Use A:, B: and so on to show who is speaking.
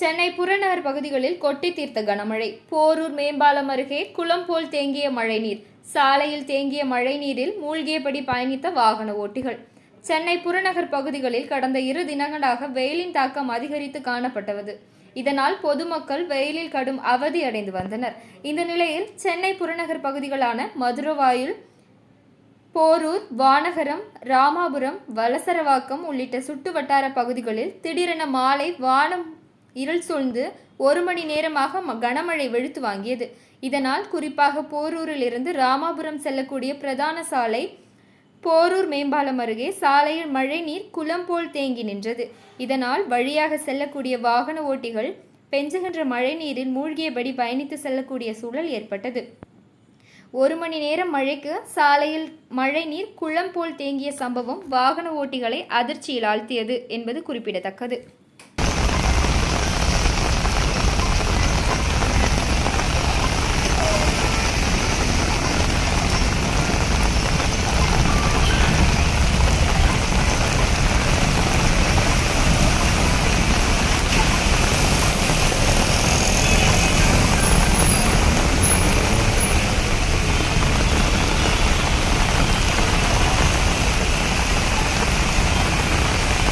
A: சென்னை புறநகர் பகுதிகளில் கொட்டி தீர்த்த கனமழை. போரூர் மேம்பாலம் அருகே குளம் போல் தேங்கிய மழைநீர். சாலையில் தேங்கிய மழைநீரில் மூழ்கியபடி பயணித்த வாகன ஓட்டிகள். சென்னை புறநகர் பகுதிகளில் கடந்த இரு தினங்களாக வெயிலின் தாக்கம் அதிகரித்து காணப்பட்டது. இதனால் பொதுமக்கள் வெயிலில் கடும் அவதி அடைந்து வந்தனர். இந்த நிலையில் சென்னை புறநகர் பகுதிகளான மதுரவாயில் போரூர் வானகரம் ராமாபுரம் வலசரவாக்கம் உள்ளிட்ட சுட்டு வட்டார பகுதிகளில் திடீரென மாலை வானம் இருள் சூழ்ந்து ஒரு மணி நேரமாக ம- கனமழை வெளுத்து வாங்கியது. இதனால் குறிப்பாக போரூரிலிருந்து ராமாபுரம் செல்லக்கூடிய பிரதான சாலை போரூர் மேம்பாலம் அருகே சாலையில் மழைநீர் குளம் போல் தேங்கி நின்றது. இதனால் வழியாக செல்லக்கூடிய வாகன ஓட்டிகள் பெஞ்சுகின்ற மழைநீரில் மூழ்கியபடி பயணித்து செல்லக்கூடிய சூழல் ஏற்பட்டது. ஒரு மணி நேரம் மழைக்கு சாலையில் மழைநீர் குளம் போல் தேங்கிய சம்பவம் வாகன ஓட்டிகளை அதிர்ச்சியில் ஆழ்த்தியது என்பது குறிப்பிடத்தக்கது.